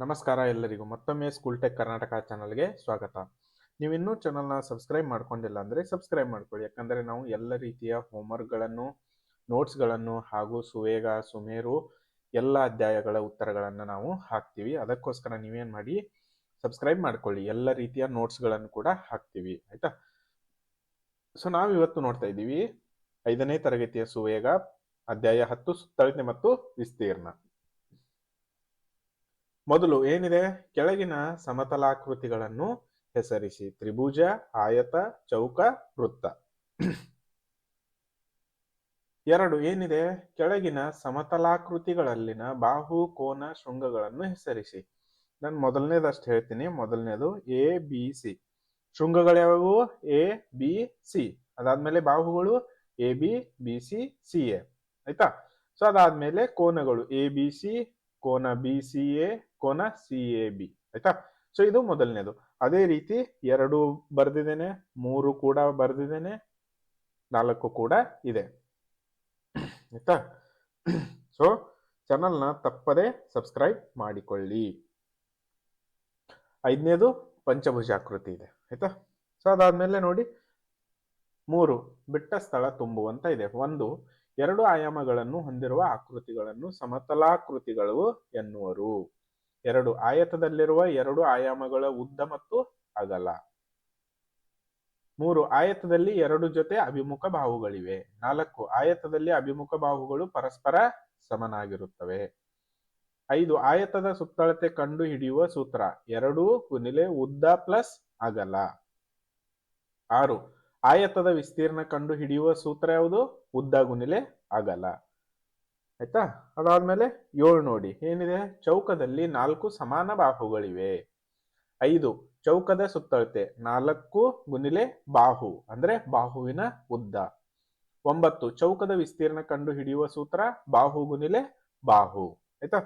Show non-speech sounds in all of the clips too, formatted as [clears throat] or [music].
ನಮಸ್ಕಾರ ಎಲ್ಲರಿಗೂ. ಮತ್ತೊಮ್ಮೆ ಸ್ಕೂಲ್ ಟೆಕ್ ಕರ್ನಾಟಕ ಚಾನಲ್ಗೆ ಸ್ವಾಗತ. ನೀವಿನ್ನೂ ಚಾನಲ್ನ ಸಬ್ಸ್ಕ್ರೈಬ್ ಮಾಡ್ಕೊಂಡಿಲ್ಲ ಅಂದರೆ ಸಬ್ಸ್ಕ್ರೈಬ್ ಮಾಡ್ಕೊಳ್ಳಿ. ಯಾಕಂದರೆ ನಾವು ಎಲ್ಲ ರೀತಿಯ ಹೋಮ್ವರ್ಕ್ಗಳನ್ನು ನೋಟ್ಸ್ಗಳನ್ನು ಹಾಗೂ ಸುವೇಗ, ಸುಮೇರು ಎಲ್ಲ ಅಧ್ಯಾಯಗಳ ಉತ್ತರಗಳನ್ನು ನಾವು ಹಾಕ್ತೀವಿ. ಅದಕ್ಕೋಸ್ಕರ ನೀವೇನು ಮಾಡಿ ಸಬ್ಸ್ಕ್ರೈಬ್ ಮಾಡ್ಕೊಳ್ಳಿ. ಎಲ್ಲ ರೀತಿಯ ನೋಟ್ಸ್ಗಳನ್ನು ಕೂಡ ಹಾಕ್ತೀವಿ. ಆಯಿತಾ? ಸೊ ನಾವು ಇವತ್ತು ನೋಡ್ತಾ ಇದ್ದೀವಿ. ಐದನೇ ತರಗತಿಯ ಸುವೇಗ, ಅಧ್ಯಾಯ ಹತ್ತು ಸುತ್ತಳತೆ ಮತ್ತು ವಿಸ್ತೀರ್ಣ. ಮೊದಲು ಏನಿದೆ? ಕೆಳಗಿನ ಸಮತಲಾಕೃತಿಗಳನ್ನು ಹೆಸರಿಸಿ. ತ್ರಿಭುಜ, ಆಯತ, ಚೌಕ, ವೃತ್ತ. ಎರಡು ಏನಿದೆ? ಕೆಳಗಿನ ಸಮತಲಾಕೃತಿಗಳಲ್ಲಿನ ಬಾಹು, ಕೋನ, ಶೃಂಗಗಳನ್ನು ಹೆಸರಿಸಿ. ನಾನು ಮೊದಲನೇದಷ್ಟು ಹೇಳ್ತೀನಿ. ಮೊದಲನೇದು ಎ, ಬಿ, ಸಿ. ಶೃಂಗಗಳ್ಯಾವು ಎ, ಬಿ, ಸಿ. ಅದಾದ್ಮೇಲೆ ಬಾಹುಗಳು A, B B, C C, A. ಆಯ್ತಾ? ಸೊ ಅದಾದ್ಮೇಲೆ ಕೋನಗಳು ಎ, ಬಿ, ಸಿ, ಕೋನ ಬಿ, ಸಿ, ಎ ಕೋನ ಸಿ ಎ ಬಿ ಆಯ್ತಾ? ಸೊ ಇದು ಮೊದಲನೇದು. ಅದೇ ರೀತಿ ಎರಡು ಬರ್ದಿದ್ದೇನೆ, ಮೂರು ಕೂಡ ಬರ್ದಿದ್ದೇನೆ, ನಾಲ್ಕು ಕೂಡ ಇದೆ. ಆಯ್ತಾ? ಸೊ ಚಾನಲ್ನ ತಪ್ಪದೆ ಸಬ್ಸ್ಕ್ರೈಬ್ ಮಾಡಿಕೊಳ್ಳಿ. ಐದನೇದು ಪಂಚಭುಜಾಕೃತಿ ಇದೆ. ಆಯ್ತಾ? ಸೊ ಅದಾದ್ಮೇಲೆ ನೋಡಿ. ಮೂರು, ಬಿಟ್ಟ ಸ್ಥಳ ತುಂಬುವಂತ ಇದೆ. ಒಂದು, ಎರಡು ಆಯಾಮಗಳನ್ನು ಹೊಂದಿರುವ ಆಕೃತಿಗಳನ್ನು ಸಮತಲಾಕೃತಿಗಳು ಎನ್ನುವರು. ಎರಡು ಆಯತದಲ್ಲಿರುವ ಎರಡು ಆಯಾಮಗಳ ಉದ್ದ ಮತ್ತು ಅಗಲ. ಮೂರು ಆಯತದಲ್ಲಿ ಎರಡು ಜೊತೆ ಅಭಿಮುಖ ಬಾಹುಗಳಿವೆ. ನಾಲ್ಕು ಆಯತದಲ್ಲಿ ಅಭಿಮುಖ ಬಾಹುಗಳು ಪರಸ್ಪರ ಸಮನಾಗಿರುತ್ತವೆ. ಐದು ಆಯತದ ಸುತ್ತಳತೆ ಕಂಡು ಹಿಡಿಯುವ ಸೂತ್ರ. ಎರಡೂ ಕುನಿಲೆ ಉದ್ದ ಪ್ಲಸ್ ಅಗಲ. ಆರು ಆಯತದ ವಿಸ್ತೀರ್ಣ ಕಂಡು ಹಿಡಿಯುವ ಸೂತ್ರ ಯಾವುದು? ಉದ್ದ ಗುನಿಲೆ ಅಗಲ. ಆಯ್ತಾ? ಅದಾದ್ಮೇಲೆ ಏಳು ನೋಡಿ. ಏನಿದೆ? ಚೌಕದಲ್ಲಿ ನಾಲ್ಕು ಸಮಾನ ಬಾಹುಗಳಿವೆ. ಐದು, ಚೌಕದ ಸುತ್ತಳತೆ. ನಾಲ್ಕು ಗುನಿಲೆ ಬಾಹು, ಅಂದ್ರೆ ಬಾಹುವಿನ ಉದ್ದ. ಒಂಬತ್ತು, ಚೌಕದ ವಿಸ್ತೀರ್ಣ ಕಂಡು ಹಿಡಿಯುವ ಸೂತ್ರ ಬಾಹು ಗುನಿಲೆ ಬಾಹು. ಆಯ್ತಾ?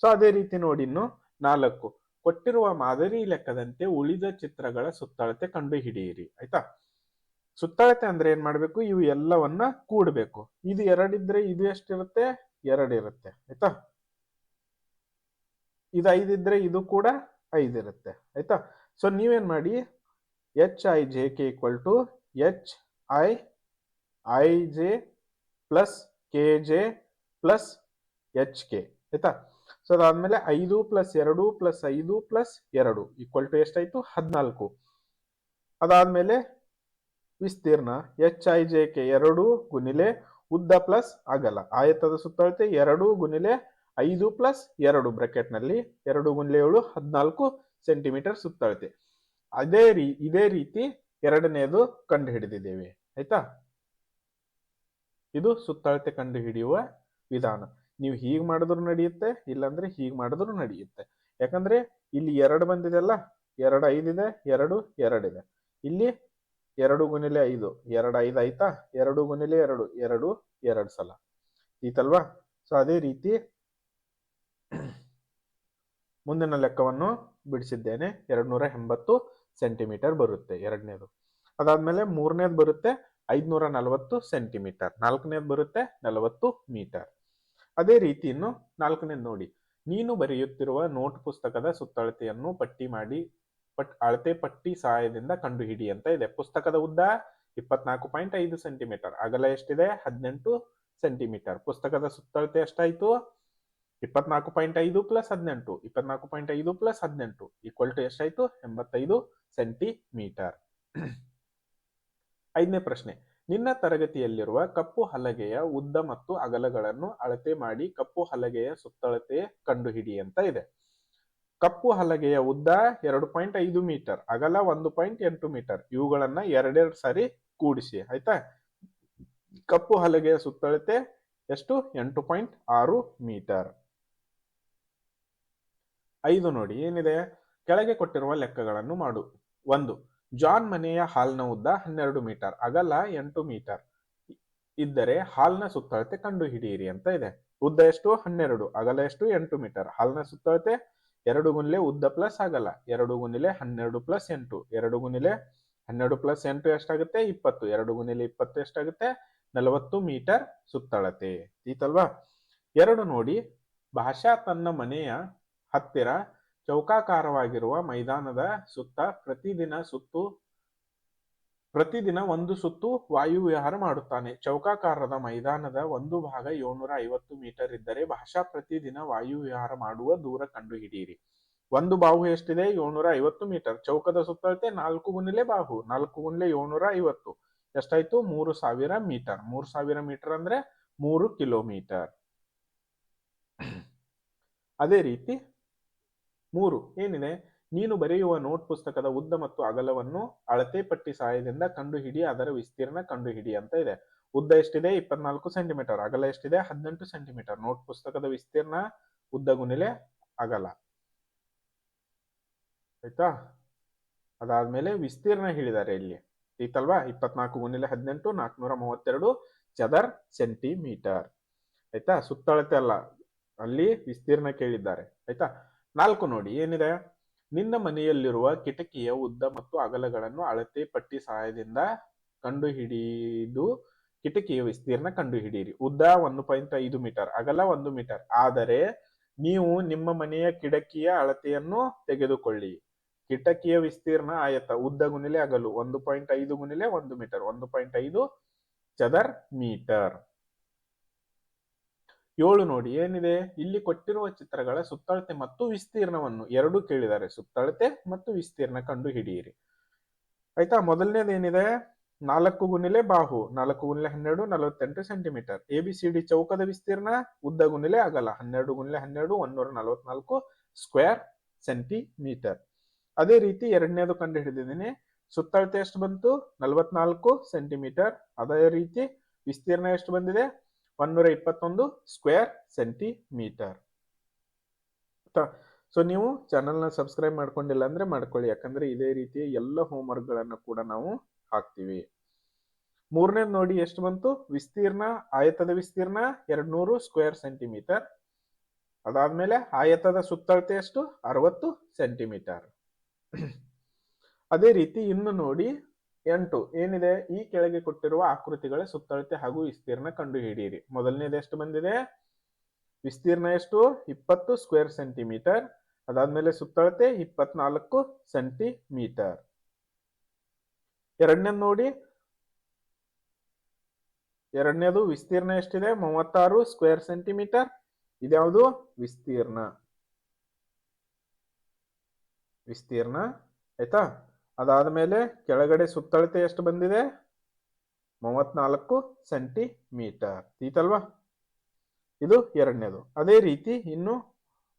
ಸೊ ಅದೇ ರೀತಿ ನೋಡಿ ಇನ್ನು ನಾಲ್ಕು. ಕೊಟ್ಟಿರುವ ಮಾದರಿ ಲೆಕ್ಕದಂತೆ ಉಳಿದ ಚಿತ್ರಗಳ ಸುತ್ತಳತೆ ಕಂಡು ಹಿಡಿಯಿರಿ ಆಯ್ತಾ? ಸುತ್ತಳತೆ ಅಂದ್ರೆ ಏನ್ ಮಾಡ್ಬೇಕು? ಇವು ಎಲ್ಲವನ್ನ ಕೂಡಬೇಕು. ಇದು ಎರಡಿದ್ರೆ ಇದು ಎಷ್ಟಿರುತ್ತೆ? ಎರಡಿರುತ್ತೆ. ಆಯ್ತಾ? ಇದು ಐದಿದ್ರೆ ಇದು ಕೂಡ ಐದಿರುತ್ತೆ. ಆಯ್ತಾ? ಸೊ ನೀವೇನ್ ಮಾಡಿ? H I J K equal to H I I J plus K J plus H K ಆಯ್ತಾ? ಸೊ ಅದಾದ್ಮೇಲೆ ಐದು ಪ್ಲಸ್ ಎರಡು ಪ್ಲಸ್ ಐದು ಪ್ಲಸ್ ಎರಡು ಈಕ್ವಲ್ ಟು ಎಷ್ಟಾಯ್ತು? ಹದಿನಾಲ್ಕು. ಅದಾದ್ಮೇಲೆ ವಿಸ್ತೀರ್ಣ ಎಚ್ ಐ ಜೆ ಕೆ ಎರಡು ಗುಣಿಲೆ ಉದ್ದ ಪ್ಲಸ್ ಅಗಲ. ಆಯತದ ಸುತ್ತಳತೆ ಎರಡು ಗುಣಿಲೆ ಐದು ಪ್ಲಸ್ ಎರಡು ಬ್ರಾಕೆಟ್ನಲ್ಲಿ ಎರಡು ಗುಣಿಲೆ ಏಳು ಹದಿನಾಲ್ಕು ಸೆಂಟಿಮೀಟರ್ ಸುತ್ತಳತೆ. ಅದೇ ರೀ, ಇದೇ ರೀತಿ ಎರಡನೇದು ಕಂಡು ಹಿಡಿದಿದ್ದೇವೆ ಆಯ್ತಾ? ಇದು ಸುತ್ತಳತೆ ಕಂಡು ಹಿಡಿಯುವ ವಿಧಾನ. ನೀವು ಹೀಗೆ ಮಾಡಿದ್ರು ನಡೆಯುತ್ತೆ, ಇಲ್ಲಾಂದ್ರೆ ಹೀಗೆ ಮಾಡಿದ್ರು ನಡೆಯುತ್ತೆ. ಯಾಕಂದ್ರೆ ಇಲ್ಲಿ ಎರಡು ಬಂದಿದೆಲ್ಲ ಎರಡು ಐದಿದೆ, ಎರಡು ಎರಡಿದೆ. ಇಲ್ಲಿ ಎರಡು ಗುಣಿಲೆ ಐದು. ಎರಡು ಐದು ಆಯ್ತಾ? ಎರಡು ಗುಣಿಲೆ ಎರಡು. ಎರಡು ಎರಡು ಸಲ. ಈತಲ್ವಾ? ಸೊ ಅದೇ ರೀತಿ [clears throat] ಮುಂದಿನ ಲೆಕ್ಕವನ್ನು ಬಿಡಿಸಿದ್ದೇನೆ. ಎರಡು ನೂರ ಎಂಬತ್ತು ಸೆಂಟಿಮೀಟರ್ ಬರುತ್ತೆ ಎರಡನೇದು. ಅದಾದ್ಮೇಲೆ ಮೂರನೇದು ಬರುತ್ತೆ ಐದ್ನೂರ ನಲವತ್ತು ಸೆಂಟಿಮೀಟರ್. ನಾಲ್ಕನೇದು ಬರುತ್ತೆ ನಲವತ್ತು ಮೀಟರ್. ಅದೇ ರೀತಿ ಇನ್ನು ನಾಲ್ಕನೇದು ನೋಡಿ. ನೀನು ಬರೆಯುತ್ತಿರುವ ನೋಟ್ ಪುಸ್ತಕದ ಸುತ್ತಳತೆಯನ್ನು ಪಟ್ಟಿ ಮಾಡಿ ಪಟ್ ಅಳತೆ ಪಟ್ಟಿ ಸಹಾಯದಿಂದ ಕಂಡುಹಿಡಿ ಅಂತ ಇದೆ. ಪುಸ್ತಕದ ಉದ್ದ ಇಪ್ಪತ್ನಾಲ್ಕು ಪಾಯಿಂಟ್ ಐದು ಸೆಂಟಿಮೀಟರ್. ಅಗಲ ಎಷ್ಟಿದೆ? ಹದಿನೆಂಟು ಸೆಂಟಿಮೀಟರ್. ಪುಸ್ತಕದ ಸುತ್ತಳತೆ ಎಷ್ಟಾಯ್ತು? ಇಪ್ಪತ್ನಾಲ್ಕು ಪಾಯಿಂಟ್ ಐದು ಪ್ಲಸ್ ಹದಿನೆಂಟು. ಇಪ್ಪತ್ನಾಲ್ಕು ಪಾಯಿಂಟ್ ಐದು ಪ್ಲಸ್ ಹದಿನೆಂಟು. ಈಕ್ವಲ್ ಟು ಎಷ್ಟಾಯ್ತು? ಎಂಬತ್ತೈದು ಸೆಂಟಿಮೀಟರ್. ಐದನೇ ಪ್ರಶ್ನೆ. ನಿನ್ನ ತರಗತಿಯಲ್ಲಿರುವ ಕಪ್ಪು ಹಲಗೆಯ ಉದ್ದ ಮತ್ತು ಅಗಲಗಳನ್ನು ಅಳತೆ ಮಾಡಿ ಕಪ್ಪು ಹಲಗೆಯ ಸುತ್ತಳತೆ ಕಂಡುಹಿಡಿ ಅಂತ ಇದೆ. ಕಪ್ಪು ಹಲಗೆಯ ಉದ್ದ ಎರಡು ಪಾಯಿಂಟ್ ಐದು ಮೀಟರ್, ಅಗಲ ಒಂದು ಪಾಯಿಂಟ್ ಎಂಟು ಮೀಟರ್, ಇವುಗಳನ್ನ ಎರಡೆರಡು ಸಾರಿ ಕೂಡಿಸಿ, ಆಯ್ತಾ? ಕಪ್ಪು ಹಲಗೆಯ ಸುತ್ತಳತೆ ಎಷ್ಟು? ಎಂಟು ಪಾಯಿಂಟ್ ಆರು ಮೀಟರ್. ಐದು ನೋಡಿ, ಏನಿದೆ? ಕೆಳಗೆ ಕೊಟ್ಟಿರುವ ಲೆಕ್ಕಗಳನ್ನು ಮಾಡು. ಒಂದು, ಜಾನ್ ಮನೆಯ ಹಾಲ್ನ ಉದ್ದ ಹನ್ನೆರಡು ಮೀಟರ್, ಅಗಲ ಎಂಟು ಮೀಟರ್. ಇದ್ದರೆ ಹಾಲ್ನ ಸುತ್ತಳತೆ ಕಂಡು ಹಿಡಿಯಿರಿ ಅಂತ ಇದೆ. ಉದ್ದ ಎಷ್ಟು? ಹನ್ನೆರಡು, ಅಗಲ ಎಷ್ಟು? ಎಂಟು ಮೀಟರ್. ಹಾಲ್ನ ಸುತ್ತಳತೆ ಎರಡು ಗುಣಿಲೆ ಉದ್ದ ಪ್ಲಸ್ ಆಗಲ್ಲ. ಎರಡು ಗುಣಿಲೆ ಹನ್ನೆರಡು ಪ್ಲಸ್ ಎಂಟು. ಎರಡು ಗುಣಿಲೆ ಹನ್ನೆರಡು ಪ್ಲಸ್ ಎಂಟು ಎಷ್ಟಾಗುತ್ತೆ? ಇಪ್ಪತ್ತು. ಎರಡು ಗುಣಿಲೆ ಇಪ್ಪತ್ತು ಎಷ್ಟಾಗುತ್ತೆ? ನಲವತ್ತು ಮೀಟರ್ ಸುತ್ತಳತೆ. ಈತಲ್ವಾ ಎರಡು ನೋಡಿ. ಭಾಷಾ ತನ್ನ ಮನೆಯ ಹತ್ತಿರ ಚೌಕಾಕಾರವಾಗಿರುವ ಮೈದಾನದ ಸುತ್ತ ಪ್ರತಿದಿನ ಸುತ್ತು ಪ್ರತಿದಿನ ಒಂದು ಸುತ್ತು ವಾಯುವಿಹಾರ ಮಾಡುತ್ತಾನೆ. ಚೌಕಾಕಾರದ ಮೈದಾನದ ಒಂದು ಭಾಗ ಏಳ್ನೂರ ಐವತ್ತು ಮೀಟರ್ ಇದ್ದರೆ ಭಾಷಾ ಪ್ರತಿದಿನ ವಾಯುವಿಹಾರ ಮಾಡುವ ದೂರ ಕಂಡುಹಿಡಿಯಿರಿ. ಒಂದು ಬಾಹು ಎಷ್ಟಿದೆ? ಏಳ್ನೂರ ಐವತ್ತು ಮೀಟರ್. ಚೌಕದ ಸುತ್ತಳತೆ ನಾಲ್ಕು ಗುಣಿಲೆ ಬಾಹು. ನಾಲ್ಕು ಗುಣಿಲೆ ಏಳ್ನೂರ ಐವತ್ತು ಎಷ್ಟಾಯ್ತು? ಮೂರು ಸಾವಿರ ಮೀಟರ್. ಮೂರು ಸಾವಿರ ಮೀಟರ್ ಅಂದ್ರೆ ಮೂರು ಕಿಲೋಮೀಟರ್. ಅದೇ ರೀತಿ ಮೂರು ಏನಿದೆ? ನೀನು ಬರೆಯುವ ನೋಟ್ ಪುಸ್ತಕದ ಉದ್ದ ಮತ್ತು ಅಗಲವನ್ನು ಅಳತೆ ಪಟ್ಟಿ ಸಹಾಯದಿಂದ ಕಂಡುಹಿಡಿ, ಅದರ ವಿಸ್ತೀರ್ಣ ಕಂಡುಹಿಡಿ ಅಂತ ಇದೆ. ಉದ್ದ ಎಷ್ಟಿದೆ? ಇಪ್ಪತ್ನಾಲ್ಕು ಸೆಂಟಿಮೀಟರ್. ಅಗಲ ಎಷ್ಟಿದೆ? ಹದಿನೆಂಟು ಸೆಂಟಿಮೀಟರ್. ನೋಟ್ ಪುಸ್ತಕದ ವಿಸ್ತೀರ್ಣ, ಉದ್ದ ಗುಣಿಲೆ, ಅಗಲ. ಆಯ್ತಾ? ಅದಾದ್ಮೇಲೆ ವಿಸ್ತೀರ್ಣ ಹೇಳಿದ್ದಾರೆ ಇಲ್ಲಿ. ಇತ್ತಲ್ವಾ? ಇಪ್ಪತ್ನಾಲ್ಕು ಗುಣಿಲೆ ಹದಿನೆಂಟು, ನಾಲ್ಕುನೂರ ಮೂವತ್ತೆರಡು ಚದರ್ ಸೆಂಟಿಮೀಟರ್. ಆಯ್ತಾ? ಸುತ್ತಳತೆ ಅಲ್ಲ. ಅಲ್ಲಿ ವಿಸ್ತೀರ್ಣ ಕೇಳಿದ್ದಾರೆ. ಆಯ್ತಾ? ನಾಲ್ಕು ನೋಡಿ. ಏನಿದೆ? ನಿನ್ನ ಮನೆಯಲ್ಲಿರುವ ಕಿಟಕಿಯ ಉದ್ದ ಮತ್ತು ಅಗಲಗಳನ್ನು ಅಳತೆ ಪಟ್ಟಿ ಸಹಾಯದಿಂದ ಕಂಡುಹಿಡಿದು ಕಿಟಕಿಯ ವಿಸ್ತೀರ್ಣ ಕಂಡುಹಿಡಿಯಿರಿ. ಉದ್ದ ಒಂದು ಪಾಯಿಂಟ್ ಐದು ಮೀಟರ್, ಅಗಲ ಒಂದು ಮೀಟರ್. ಆದರೆ ನೀವು ನಿಮ್ಮ ಮನೆಯ ಕಿಟಕಿಯ ಅಳತೆಯನ್ನು ತೆಗೆದುಕೊಳ್ಳಿ. ಕಿಟಕಿಯ ವಿಸ್ತೀರ್ಣ ಆಯತ, ಉದ್ದ ಗುಣಿಲೆ ಅಗಲು ಒಂದು ಪಾಯಿಂಟ್ ಐದು ಗುಣಿಲೆ ಒಂದು ಮೀಟರ್, ಒಂದು ಪಾಯಿಂಟ್ ಐದು ಚದರ್ ಮೀಟರ್. ಏಳು ನೋಡಿ, ಏನಿದೆ? ಇಲ್ಲಿ ಕೊಟ್ಟಿರುವ ಚಿತ್ರಗಳ ಸುತ್ತಳತೆ ಮತ್ತು ವಿಸ್ತೀರ್ಣವನ್ನು ಎರಡು ಕೇಳಿದ್ದಾರೆ ಸುತ್ತಳತೆ ಮತ್ತು ವಿಸ್ತೀರ್ಣ ಕಂಡು ಹಿಡಿಯಿರಿ ಆಯ್ತಾ ಮೊದಲನೇದೇನಿದೆ ನಾಲ್ಕು ಗುಣಿಲೆ ಬಾಹು, ನಾಲ್ಕು ಗುಣಿಲೆ ಹನ್ನೆರಡು, ನಲವತ್ತೆಂಟು centimetre. A, B, C, D ಚೌಕದ ವಿಸ್ತೀರ್ಣ, ಉದ್ದ ಗುಣಿಲೆ ಅಗಲ, ಹನ್ನೆರಡು ಗುಣಿಲೆ ಹನ್ನೆರಡು ಒನ್ನೂರ ನಲವತ್ನಾಲ್ಕು ಸ್ಕ್ವೇರ್ ಸೆಂಟಿಮೀಟರ್ ಅದೇ ರೀತಿ ಎರಡನೇದು ಕಂಡು ಹಿಡಿದಿದ್ದೀನಿ ಸುತ್ತಳತೆ ಎಷ್ಟು ಬಂತು? ನಲವತ್ನಾಲ್ಕು ಸೆಂಟಿಮೀಟರ್. ಅದೇ ರೀತಿ ವಿಸ್ತೀರ್ಣ ಎಷ್ಟು ಬಂದಿದೆ? ಒಂದೂರ ಇಪ್ಪತ್ತೊಂದು ಸ್ಕ್ವೇರ್ ಸೆಂಟಿಮೀಟರ್ ಸೊ ನೀವು ಚಾನಲ್ನ ಸಬ್ಸ್ಕ್ರೈಬ್ ಮಾಡ್ಕೊಂಡಿಲ್ಲ ಅಂದ್ರೆ ಮಾಡ್ಕೊಳ್ಳಿ. ಯಾಕಂದ್ರೆ ಇದೇ ರೀತಿಯ ಎಲ್ಲ ಹೋಮ್ವರ್ಕ್ಗಳನ್ನು ಕೂಡ ನಾವು ಹಾಕ್ತಿವಿ. ಮೂರನೇದು ನೋಡಿ ಎಷ್ಟು ಬಂತು? ವಿಸ್ತೀರ್ಣ, ಆಯತದ ವಿಸ್ತೀರ್ಣ ಎರಡ್ ನೂರು ಸ್ಕ್ವೇರ್ ಸೆಂಟಿಮೀಟರ್ ಅದಾದ್ಮೇಲೆ ಆಯತದ ಸುತ್ತಳತೆ ಎಷ್ಟು? ಅರವತ್ತು ಸೆಂಟಿಮೀಟರ್ ಅದೇ ರೀತಿ ಇನ್ನು ನೋಡಿ ಎಂಟು, ಏನಿದೆ? ಈ ಕೆಳಗೆ ಕೊಟ್ಟಿರುವ ಆಕೃತಿಗಳ ಸುತ್ತಳತೆ ಹಾಗೂ ವಿಸ್ತೀರ್ಣ ಕಂಡುಹಿಡಿಯಿರಿ. ಮೊದಲನೇದು ಎಷ್ಟು ಬಂದಿದೆ? ವಿಸ್ತೀರ್ಣ ಎಷ್ಟು? ಇಪ್ಪತ್ತು ಸ್ಕ್ವೇರ್ ಸೆಂಟಿಮೀಟರ್ ಅದಾದ್ಮೇಲೆ ಸುತ್ತಳತೆ ಇಪ್ಪತ್ನಾಲ್ಕು ಸೆಂಟಿಮೀಟರ್ ಎರಡನೇದು ನೋಡಿ. ಎರಡನೇದು ವಿಸ್ತೀರ್ಣ ಎಷ್ಟಿದೆ? ಮೂವತ್ತಾರು ಸ್ಕ್ವೇರ್ ಸೆಂಟಿಮೀಟರ್ ಇದ್ಯಾವುದು? ವಿಸ್ತೀರ್ಣ. ವಿಸ್ತೀರ್ಣ. ಆಯ್ತಾ? ಅದಾದ್ಮೇಲೆ ಕೆಳಗಡೆ ಸುತ್ತಳತೆ ಎಷ್ಟು ಬಂದಿದೆ? ಮೂವತ್ನಾಲ್ಕು ಸೆಂಟಿಮೀಟರ್. ಈತಲ್ವಾ ಇದು ಎರಡನೇದು. ಅದೇ ರೀತಿ ಇನ್ನು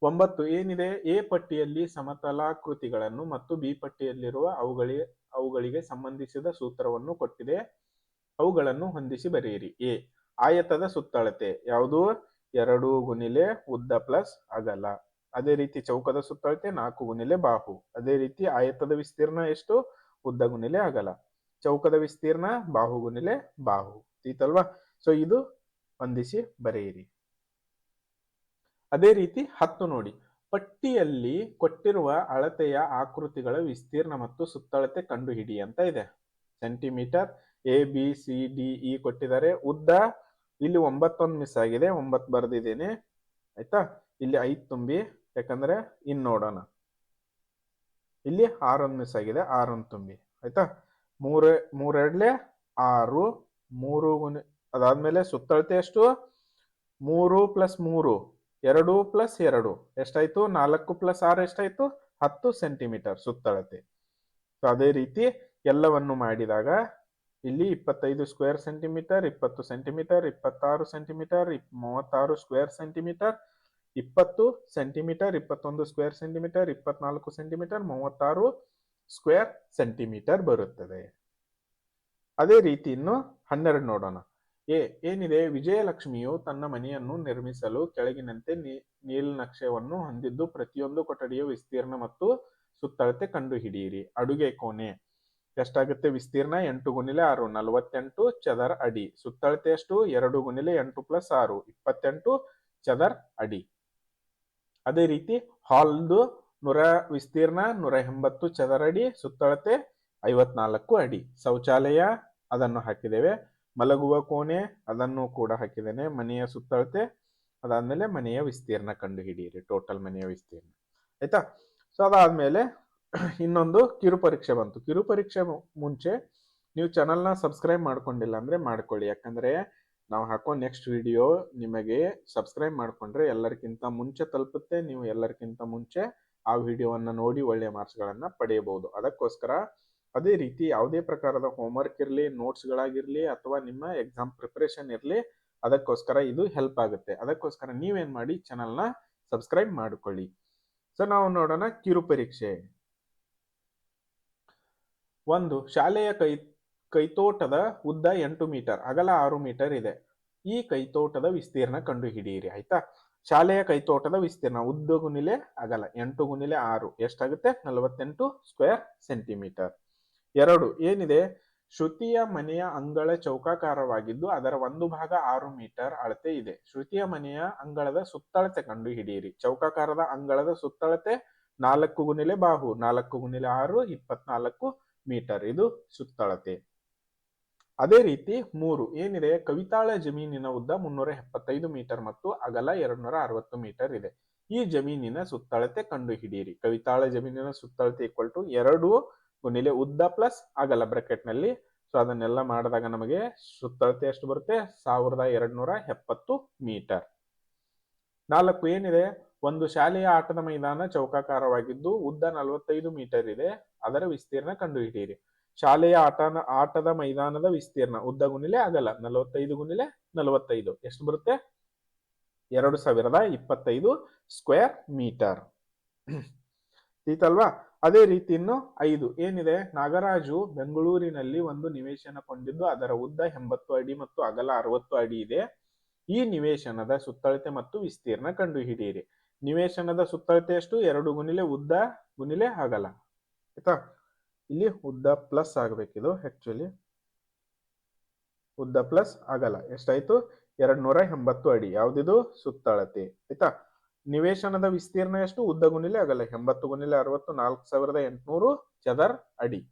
ಒಂಬತ್ತು ಏನಿದೆ? ಎ ಪಟ್ಟಿಯಲ್ಲಿ ಸಮತಲಾಕೃತಿಗಳನ್ನು ಮತ್ತು ಬಿ ಪಟ್ಟಿಯಲ್ಲಿರುವ ಅವುಗಳಿಗೆ ಅವುಗಳಿಗೆ ಸಂಬಂಧಿಸಿದ ಸೂತ್ರವನ್ನು ಕೊಟ್ಟಿದೆ. ಅವುಗಳನ್ನು ಹೊಂದಿಸಿ ಬರೆಯಿರಿ. ಎ. ಆಯತದ ಸುತ್ತಳತೆ. ಯಾವುದು? ಎರಡು ಗುಣಿಲೆ ಉದ್ದ ಪ್ಲಸ್ ಅಗಲ. ಅದೇ ರೀತಿ ಚೌಕದ ಸುತ್ತಳತೆ ನಾಲ್ಕು ಗುಣಿಲೆ ಬಾಹು. ಅದೇ ರೀತಿ ಆಯತದ ವಿಸ್ತೀರ್ಣ ಎಷ್ಟು? ಉದ್ದ ಗುಣಿಲೆ ಅಗಲ. ಚೌಕದ ವಿಸ್ತೀರ್ಣ ಬಾಹು ಗುಣಿಲೆ ಬಾಹು. ಈತಲ್ವಾ ಸೊ ಇದು ಹೊಂದಿಸಿ ಬರೆಯಿರಿ. ಅದೇ ರೀತಿ ಹತ್ತು ನೋಡಿ. ಪಟ್ಟಿಯಲ್ಲಿ ಕೊಟ್ಟಿರುವ ಅಳತೆಯ ಆಕೃತಿಗಳ ವಿಸ್ತೀರ್ಣ ಮತ್ತು ಸುತ್ತಳತೆ ಕಂಡುಹಿಡಿ ಅಂತ ಇದೆ. Centimetre A, B, C, D, E ಕೊಟ್ಟಿದ್ದಾರೆ. ಉದ್ದ, ಇಲ್ಲಿ ಒಂಬತ್ತೊಂದು ಮಿಸ್ ಆಗಿದೆ. ಒಂಬತ್ತು ಬರೆದಿದ್ದೇನೆ. ಆಯ್ತಾ? ಇಲ್ಲಿ ಐದು ತುಂಬಿ ಯಾಕಂದ್ರೆ ಇನ್ ನೋಡೋಣ. ಇಲ್ಲಿ ಆರೊಂದು ಮಿಸ್ ಆಗಿದೆ ಆರೊಂದು ತುಂಬಿ. ಆಯ್ತಾ? ಮೂರ, ಮೂರೆಡ್ಲೆ ಆರು, ಮೂರು ಗುಣ, ಅದಾದ್ಮೇಲೆ ಸುತ್ತಳತೆ ಎಷ್ಟು? ಮೂರು ಪ್ಲಸ್ ಮೂರು, ಎರಡು ಪ್ಲಸ್ ಎರಡು. ಎಷ್ಟಾಯ್ತು? ನಾಲ್ಕು ಪ್ಲಸ್ ಆರು ಎಷ್ಟಾಯ್ತು? ಹತ್ತು ಸೆಂಟಿಮೀಟರ್ ಸುತ್ತಳತೆ. ಸೊ ಅದೇ ರೀತಿ ಎಲ್ಲವನ್ನು ಮಾಡಿದಾಗ ಇಲ್ಲಿ ಇಪ್ಪತ್ತೈದು ಸ್ಕ್ವೇರ್ ಸೆಂಟಿಮೀಟರ್ ಇಪ್ಪತ್ತು ಸೆಂಟಿಮೀಟರ್ ಇಪ್ಪತ್ತಾರು ಸೆಂಟಿಮೀಟರ್ ಮೂವತ್ತಾರು ಸ್ಕ್ವೇರ್ ಸೆಂಟಿಮೀಟರ್ ಇಪ್ಪತ್ತು ಸೆಂಟಿಮೀಟರ್, ಇಪ್ಪತ್ತೊಂದು ಸ್ಕ್ವೇರ್ ಸೆಂಟಿಮೀಟರ್ ಇಪ್ಪತ್ನಾಲ್ಕು ಸೆಂಟಿಮೀಟರ್ ಮೂವತ್ತಾರು ಸ್ಕ್ವೇರ್ ಸೆಂಟಿಮೀಟರ್ ಬರುತ್ತದೆ. ಅದೇ ರೀತಿ ಇನ್ನು ಹನ್ನೆರಡು ನೋಡೋಣ. ಏ, ಏನಿದೆ? ವಿಜಯಲಕ್ಷ್ಮಿಯು ತನ್ನ ಮನೆಯನ್ನು ನಿರ್ಮಿಸಲು ಕೆಳಗಿನಂತೆ ನೀಲನಕ್ಷೆಯನ್ನು ಹೊಂದಿದ್ದು ಪ್ರತಿಯೊಂದು ಕೊಠಡಿಯ ವಿಸ್ತೀರ್ಣ ಮತ್ತು ಸುತ್ತಳತೆ ಕಂಡುಹಿಡಿಯಿರಿ. ಅಡುಗೆ ಕೋಣೆ. ಎಷ್ಟಾಗುತ್ತೆ? ವಿಸ್ತೀರ್ಣ ಎಂಟು ಗುಣಿಲೆ ಆರು, ನಲವತ್ತೆಂಟು ಚದರ ಅಡಿ. ಸುತ್ತಳತೆ ಎಷ್ಟು ಎರಡು ಗುಣಿಲೆ ಎಂಟು ಪ್ಲಸ್ ಆರು, ಇಪ್ಪತ್ತೆಂಟು ಚದರ್ ಅಡಿ. ಅದೇ ರೀತಿ ಹಾಲ್ದು ನೂರ ವಿಸ್ತೀರ್ಣ, ನೂರ ಎಂಬತ್ತು ಚದರಡಿ, ಸುತ್ತಳತೆ ಐವತ್ನಾಲ್ಕು ಅಡಿ. ಶೌಚಾಲಯ, ಅದನ್ನು ಹಾಕಿದ್ದೇವೆ. ಮಲಗುವ ಕೋಣೆ, ಅದನ್ನು ಕೂಡ ಹಾಕಿದ್ದೇನೆ. ಮನೆಯ ಸುತ್ತಳತೆ, ಅದಾದ್ಮೇಲೆ ಮನೆಯ ವಿಸ್ತೀರ್ಣ ಕಂಡು ಹಿಡಿಯಿರಿ ಟೋಟಲ್ ಮನೆಯ ವಿಸ್ತೀರ್ಣ. ಆಯ್ತಾ? ಸೊ ಅದಾದ್ಮೇಲೆ ಇನ್ನೊಂದು ಕಿರು ಪರೀಕ್ಷೆ ಬಂತು. ಕಿರು ಪರೀಕ್ಷೆ ಮುಂಚೆ ನೀವು ಚಾನಲ್ನ ಸಬ್ಸ್ಕ್ರೈಬ್ ಮಾಡ್ಕೊಂಡಿಲ್ಲ ಅಂದ್ರೆ ಮಾಡ್ಕೊಳ್ಳಿ. ಯಾಕಂದ್ರೆ ನಾವು ಹಾಕೋ ನೆಕ್ಸ್ಟ್ ವಿಡಿಯೋ ನಿಮಗೆ ಸಬ್ಸ್ಕ್ರೈಬ್ ಮಾಡಿಕೊಂಡ್ರೆ ಎಲ್ಲರಿಗಿಂತ ಮುಂಚೆ ತಲುಪುತ್ತೆ, ನೀವು ಎಲ್ಲರಿಗಿಂತ ಮುಂಚೆ ಆ ವಿಡಿಯೋವನ್ನು ನೋಡಿ ಒಳ್ಳೆಯ ಮಾರ್ಕ್ಸ್ಗಳನ್ನು ಪಡೆಯಬಹುದು. ಅದಕ್ಕೋಸ್ಕರ ಅದೇ ರೀತಿ ಯಾವುದೇ ಪ್ರಕಾರದ ಹೋಮ್ವರ್ಕ್ ಇರಲಿ ನೋಟ್ಸ್ಗಳಾಗಿರಲಿ ಅಥವಾ ನಿಮ್ಮ ಎಕ್ಸಾಮ್ ಪ್ರಿಪ್ರೇಷನ್ ಇರಲಿ, ಅದಕ್ಕೋಸ್ಕರ ಇದು ಹೆಲ್ಪ್ ಆಗುತ್ತೆ. ಅದಕ್ಕೋಸ್ಕರ ನೀವೇನು ಮಾಡಿ ಚಾನಲ್ನ ಸಬ್ಸ್ಕ್ರೈಬ್ ಮಾಡಿಕೊಳ್ಳಿ. ಸೊ ನಾವು ನೋಡೋಣ ಕಿರು ಪರೀಕ್ಷೆ ಒಂದು ಶಾಲೆಯ ಕೈ ಕೈತೋಟದ ಉದ್ದ ಎಂಟು ಮೀಟರ್, ಅಗಲ ಆರು ಮೀಟರ್ ಇದೆ. ಈ ಕೈತೋಟದ ವಿಸ್ತೀರ್ಣ ಕಂಡು ಹಿಡಿಯಿರಿ ಆಯ್ತಾ? ಶಾಲೆಯ ಕೈತೋಟದ ವಿಸ್ತೀರ್ಣ, ಉದ್ದ ಗುಣಿಲೆ ಅಗಲ, ಎಂಟು ಗುಣಿಲೆ ಆರು. ಎಷ್ಟಾಗುತ್ತೆ? ನಲವತ್ತೆಂಟು ಸ್ಕ್ವೇರ್ ಸೆಂಟಿಮೀಟರ್ ಎರಡು, ಏನಿದೆ? ಶ್ರುತಿಯ ಮನೆಯ ಅಂಗಳ ಚೌಕಾಕಾರವಾಗಿದ್ದು, ಅದರ ಒಂದು ಭಾಗ ಆರು ಮೀಟರ್ ಅಳತೆ ಇದೆ. ಶ್ರುತಿಯ ಮನೆಯ ಅಂಗಳದ ಸುತ್ತಳತೆ ಕಂಡು ಹಿಡಿಯಿರಿ ಚೌಕಾಕಾರದ ಅಂಗಳದ ಸುತ್ತಳತೆ ನಾಲ್ಕು ಗುಣಿಲೆ ಬಾಹು, ನಾಲ್ಕು ಗುಣಿಲೆ ಆರು, ಇಪ್ಪತ್ನಾಲ್ಕು ಮೀಟರ್. ಇದು ಸುತ್ತಳತೆ. ಅದೇ ರೀತಿ ಮೂರು ಏನಿದೆ? ಕವಿತಾಳ ಜಮೀನಿನ ಉದ್ದ ಮುನ್ನೂರ ಎಪ್ಪತ್ತೈದು ಮೀಟರ್ ಮತ್ತು ಅಗಲ ಎರಡ್ನೂರ ಅರವತ್ತು ಮೀಟರ್ ಇದೆ. ಈ ಜಮೀನಿನ ಸುತ್ತಳತೆ ಕಂಡು ಹಿಡಿಯಿರಿ ಕವಿತಾಳ ಜಮೀನಿನ ಸುತ್ತಳತೆ ಈಕ್ವಲ್ ಟು ಎರಡು ಗುಣಿಲೆ ಉದ್ದ ಪ್ಲಸ್ ಅಗಲ ಬ್ರಾಕೆಟ್ನಲ್ಲಿ. ಸೊ ಅದನ್ನೆಲ್ಲ ಮಾಡಿದಾಗ ನಮಗೆ ಸುತ್ತಳತೆ ಎಷ್ಟು ಬರುತ್ತೆ? ಸಾವಿರದ ಎರಡ್ನೂರ ಎಪ್ಪತ್ತು ಮೀಟರ್. ನಾಲ್ಕು ಏನಿದೆ? ಒಂದು ಶಾಲೆಯ ಆಟದ ಮೈದಾನ ಚೌಕಾಕಾರವಾಗಿದ್ದು ಉದ್ದ ನಲವತ್ತೈದು ಮೀಟರ್ ಇದೆ. ಅದರ ವಿಸ್ತೀರ್ಣ ಕಂಡುಹಿಡಿಯಿರಿ. ಶಾಲೆಯ ಆಟನ, ಆಟದ ಮೈದಾನದ ವಿಸ್ತೀರ್ಣ. ಉದ್ದ ಗುಣಿಲೆ ಅಗಲ ನಲವತ್ತೈದು ಗುಣಿಲೆ ನಲವತ್ತೈದು. ಎಷ್ಟು ಬರುತ್ತೆ? ಎರಡು ಸಾವಿರದ ಇಪ್ಪತ್ತೈದು ಸ್ಕ್ವೇರ್ ಮೀಟರ್ ಈತಲ್ವಾ ಅದೇ ರೀತಿ ಇನ್ನು ಐದು. ಏನಿದೆ? ನಾಗರಾಜು ಬೆಂಗಳೂರಿನಲ್ಲಿ ಒಂದು ನಿವೇಶನ ಕೊಂಡಿದ್ದು ಅದರ ಉದ್ದ ಎಂಬತ್ತು ಅಡಿ ಮತ್ತು ಅಗಲ ಅರವತ್ತು ಅಡಿ ಇದೆ. ಈ ನಿವೇಶನದ ಸುತ್ತಳತೆ ಮತ್ತು ವಿಸ್ತೀರ್ಣ ಕಂಡುಹಿಡಿಯಿರಿ. ನಿವೇಶನದ ಸುತ್ತಳತೆ ಎಷ್ಟು? ಎರಡು ಗುಣಿಲೆ ಉದ್ದ ಗುಣಿಲೆ ಅಗಲ. ಆಯ್ತಾ? ಇಲ್ಲಿ ಉದ್ದ ಪ್ಲಸ್ ಆಗಬೇಕಿದು ಆ್ಯಕ್ಚುಲಿ ಉದ್ದ ಪ್ಲಸ್ ಆಗಲ್ಲ. ಎಷ್ಟಾಯಿತು? ಎರಡ್ ನೂರ ಎಂಬತ್ತು ಅಡಿ. ಯಾವುದಿದು? ಸುತ್ತಳತೆ. ಆಯ್ತಾ? ನಿವೇಶನದ ವಿಸ್ತೀರ್ಣ ಎಷ್ಟು? ಉದ್ದ ಗುಣಿಲೆ ಆಗಲ್ಲ. ಎಂಬತ್ತು ಗುಣಿಲೆ ಅರವತ್ತು, ನಾಲ್ಕು ಸಾವಿರದ ಎಂಟುನೂರು ಚದರ್ ಅಡಿ.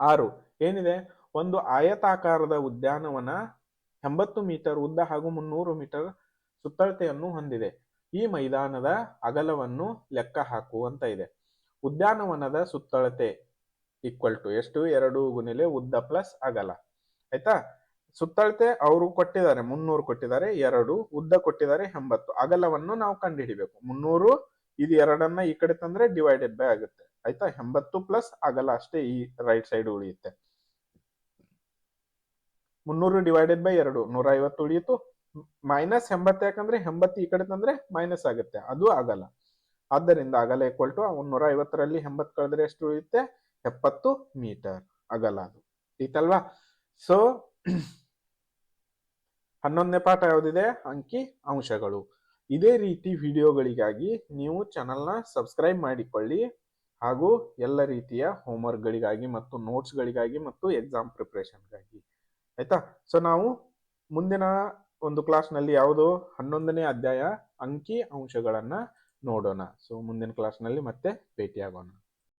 ಆರು. ಏನಿದೆ? ಒಂದು ಆಯತಾಕಾರದ ಉದ್ಯಾನವನ ಎಂಬತ್ತು ಮೀಟರ್ ಉದ್ದ ಹಾಗೂ ಮುನ್ನೂರು ಮೀಟರ್ ಸುತ್ತಳತೆಯನ್ನು ಹೊಂದಿದೆ. ಈ ಮೈದಾನದ ಅಗಲವನ್ನು ಲೆಕ್ಕ ಹಾಕು ಅಂತ ಇದೆ. ಉದ್ಯಾನವನದ ಸುತ್ತಳತೆ ಈಕ್ವಲ್ ಟು ಎಷ್ಟು? ಎರಡು ಗುಣಿಲೆ ಉದ್ದ ಪ್ಲಸ್ ಅಗಲ. ಆಯ್ತಾ? ಸುತ್ತಳತೆ ಅವರು ಕೊಟ್ಟಿದ್ದಾರೆ, ಮುನ್ನೂರು ಕೊಟ್ಟಿದ್ದಾರೆ, ಎರಡು, ಉದ್ದ ಕೊಟ್ಟಿದ್ದಾರೆ, ಎಂಬತ್ತು. ಅಗಲವನ್ನು ನಾವು ಕಂಡುಹಿಡಿಬೇಕು. ಮುನ್ನೂರು, ಇದು ಎರಡನ್ನ ಈ ಕಡೆ ತಂದ್ರೆ ಡಿವೈಡೆಡ್ ಬೈ ಆಗುತ್ತೆ. ಆಯ್ತಾ? ಎಂಬತ್ತು ಪ್ಲಸ್ ಅಗಲ ಅಷ್ಟೇ ಈ ರೈಟ್ ಸೈಡ್ ಉಳಿಯುತ್ತೆ. ಮುನ್ನೂರು ಡಿವೈಡೆಡ್ ಬೈ ಎರಡು ನೂರ ಐವತ್ತು ಉಳಿಯಿತು. ಮೈನಸ್ ಎಂಬತ್ತು ಯಾಕಂದ್ರೆ ಎಂಬತ್ತು ಈ ಕಡೆ ತಂದ್ರೆ ಮೈನಸ್ ಆಗುತ್ತೆ. ಅದು ಆಗಲ್ಲ ಆದ್ದರಿಂದ ಅಗಲ ಈಕ್ವಲ್ ಟು ಮುನ್ನೂರ ಐವತ್ತರಲ್ಲಿ ಎಂಬತ್ತು ಕಳೆದ್ರೆ ಎಷ್ಟು ಉಳಿಯುತ್ತೆ ಎಪ್ಪತ್ತು ಮೀಟರ್ ಅಗಲ ಅದು. ಈತಲ್ವಾ ಸೊ [clears throat] ಹನ್ನೊಂದನೇ ಪಾಠ ಯಾವುದಿದೆ? ಅಂಕಿ ಅಂಶಗಳು. ಇದೇ ರೀತಿ ವಿಡಿಯೋಗಳಿಗಾಗಿ ನೀವು ಚಾನಲ್ನ ಸಬ್ಸ್ಕ್ರೈಬ್ ಮಾಡಿಕೊಳ್ಳಿ. ಹಾಗೂ ಎಲ್ಲ ರೀತಿಯ ಹೋಮ್ವರ್ಕ್ಗಳಿಗಾಗಿ ಮತ್ತು ನೋಟ್ಸ್ಗಳಿಗಾಗಿ ಮತ್ತು ಎಕ್ಸಾಮ್ ಪ್ರಿಪ್ರೇಷನ್ಗಾಗಿ ಆಯ್ತಾ? ಸೊ ನಾವು ಮುಂದಿನ ಒಂದು ಕ್ಲಾಸ್ನಲ್ಲಿ ಯಾವುದು? ಹನ್ನೊಂದನೇ ಅಧ್ಯಾಯ ಅಂಕಿ ಅಂಶಗಳನ್ನ ನೋಡೋಣ. ಸೊ ಮುಂದಿನ ಕ್ಲಾಸ್ನಲ್ಲಿ ಮತ್ತೆ ಭೇಟಿಯಾಗೋಣ.